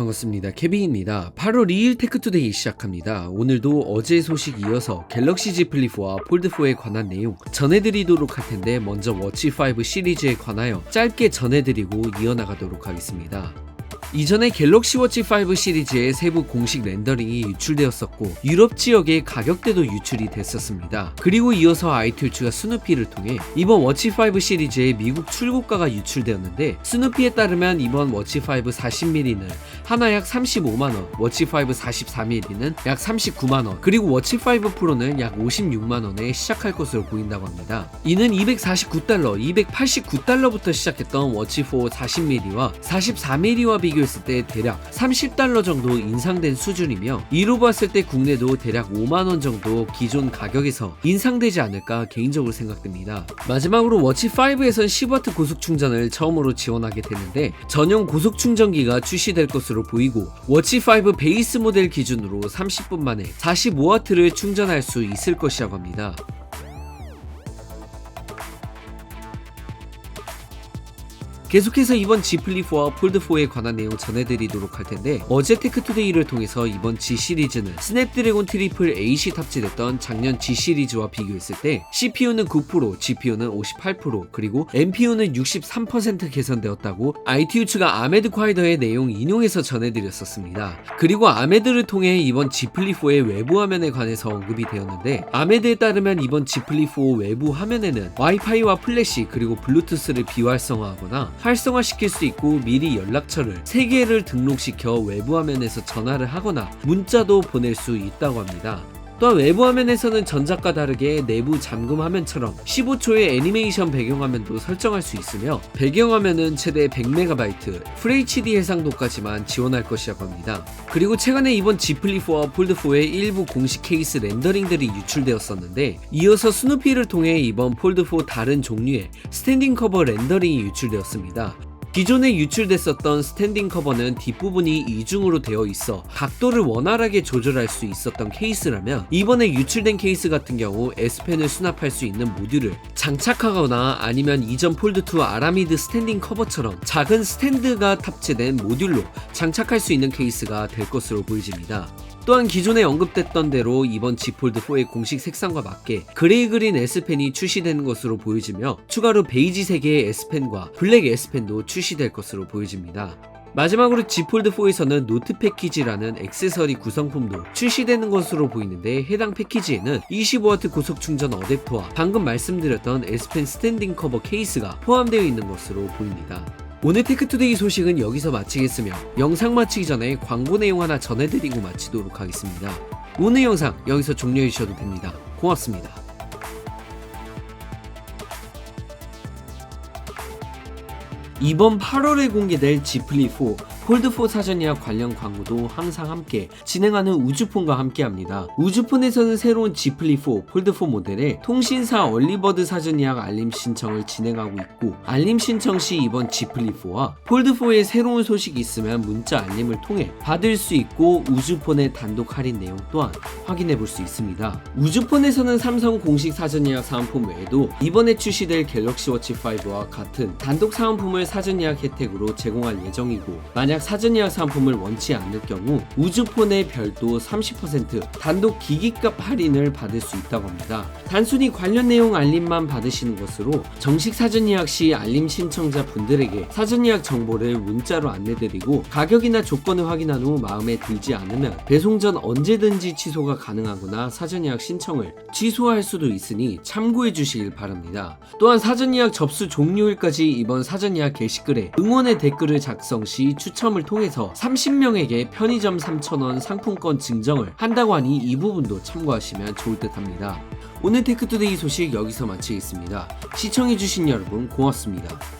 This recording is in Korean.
반갑습니다. 케빈입니다. 8월 2일 테크투데이 시작합니다. 오늘도 어제 소식 이어서 갤럭시 Z 플립4와 폴드4에 관한 내용 전해드리도록 할 텐데 먼저 워치5 시리즈에 관하여 짧게 전해드리고 이어나가도록 하겠습니다. 이전에 갤럭시 워치 5 시리즈의 세부 공식 렌더링이 유출되었었고 유럽 지역의 가격대도 유출이 됐었습니다. 그리고 이어서 아이튠즈가 스누피를 통해 이번 워치 5 시리즈의 미국 출고가가 유출되었는데 스누피에 따르면 이번 워치 5 40mm는 하나 약 35만원, 워치 5 44mm는 약 39만원, 그리고 워치 5 프로는 약 56만원에 시작할 것으로 보인다고 합니다. 이는 249달러, 289달러부터 시작했던 워치 4 40mm와 44mm와 비교 했을 때 대략 30달러 정도 인상된 수준이며 이로 봤을 때 국내도 대략 5만원 정도 기존 가격에서 인상되지 않을까 개인적으로 생각됩니다. 마지막으로 워치 5에선 10W 고속 충전을 처음으로 지원하게 되는데 전용 고속 충전기가 출시될 것으로 보이고 워치 5 베이스 모델 기준으로 30분 만에 45W를 충전할 수 있을 것이라고 합니다. 계속해서 이번 G 플립4와 폴드4에 관한 내용 전해드리도록 할 텐데 어제 테크투데이를 통해서 이번 G 시리즈는 스냅드래곤 트리플 8이 탑재됐던 작년 G 시리즈와 비교했을 때 CPU는 9%, GPU는 58% 그리고 NPU는 63% 개선되었다고 ITU츠가 아메드 콰이더의 내용 인용해서 전해드렸었습니다. 그리고 아메드를 통해 이번 G 플립4의 외부 화면에 관해서 언급이 되었는데 아메드에 따르면 이번 G 플립4 외부 화면에는 와이파이와 플래시 그리고 블루투스를 비활성화하거나 활성화시킬 수 있고 미리 연락처를 3개를 등록시켜 외부 화면에서 전화를 하거나 문자도 보낼 수 있다고 합니다. 또한 외부 화면에서는 전작과 다르게 내부 잠금 화면처럼 15초의 애니메이션 배경화면도 설정할 수 있으며 배경화면은 최대 100MB, FHD 해상도까지만 지원할 것이라고 합니다. 그리고 최근에 이번 G 플립4와 폴드4의 일부 공식 케이스 렌더링들이 유출되었었는데 이어서 스누피를 통해 이번 폴드4 다른 종류의 스탠딩 커버 렌더링이 유출되었습니다. 기존에 유출됐었던 스탠딩 커버는 뒷부분이 이중으로 되어 있어 각도를 원활하게 조절할 수 있었던 케이스라면 이번에 유출된 케이스 같은 경우 S펜을 수납할 수 있는 모듈을 장착하거나 아니면 이전 폴드2 아라미드 스탠딩 커버처럼 작은 스탠드가 탑재된 모듈로 장착할 수 있는 케이스가 될 것으로 보여집니다. 또한 기존에 언급됐던 대로 이번 G 폴드 4의 공식 색상과 맞게 그레이 그린 S펜이 출시되는 것으로 보여지며 추가로 베이지 색의 S펜과 블랙 S펜도 출시될 것으로 보여집니다. 마지막으로 G 폴드 4에서는 노트 패키지라는 액세서리 구성품도 출시되는 것으로 보이는데 해당 패키지에는 25W 고속 충전 어댑터와 방금 말씀드렸던 S펜 스탠딩 커버 케이스가 포함되어 있는 것으로 보입니다. 오늘 테크투데이 소식은 여기서 마치겠으며 영상 마치기 전에 광고 내용 하나 전해드리고 마치도록 하겠습니다. 오늘 영상 여기서 종료해 주셔도 됩니다. 고맙습니다. 이번 8월에 공개될 G 플립4 폴드4 사전 예약 관련 광고도 항상 함께 진행하는 우주폰과 함께 합니다. 우주폰에서는 새로운 G 플립4 폴드4 모델의 통신사 얼리버드 사전 예약 알림 신청을 진행하고 있고 알림 신청 시 이번 G 플립4와 폴드4의 새로운 소식이 있으면 문자 알림을 통해 받을 수 있고 우주폰의 단독 할인 내용 또한 확인해 볼 수 있습니다. 우주폰에서는 삼성 공식 사전 예약 사은품 외에도 이번에 출시될 갤럭시 워치 5와 같은 단독 사은품을 사전 예약 혜택으로 제공할 예정이고 만약 사전 예약 상품을 원치 않을 경우 우주폰의 별도 30% 단독 기기값 할인을 받을 수 있다고 합니다. 단순히 관련 내용 알림만 받으시는 것으로 정식 사전 예약 시 알림 신청자 분들에게 사전 예약 정보를 문자로 안내드리고 가격이나 조건을 확인한 후 마음에 들지 않으면 배송 전 언제든지 취소가 가능하거나 사전 예약 신청을 취소할 수도 있으니 참고해 주시길 바랍니다. 또한 사전 예약 접수 종료일까지 이번 사전 예약 게시글에 응원의 댓글을 작성 시 추첨을 통해서 30명에게 편의점 3,000원 상품권 증정을 한다고 하니 이 부분도 참고하시면 좋을 듯 합니다. 오늘 테크투데이 소식 여기서 마치겠습니다. 시청해주신 여러분 고맙습니다.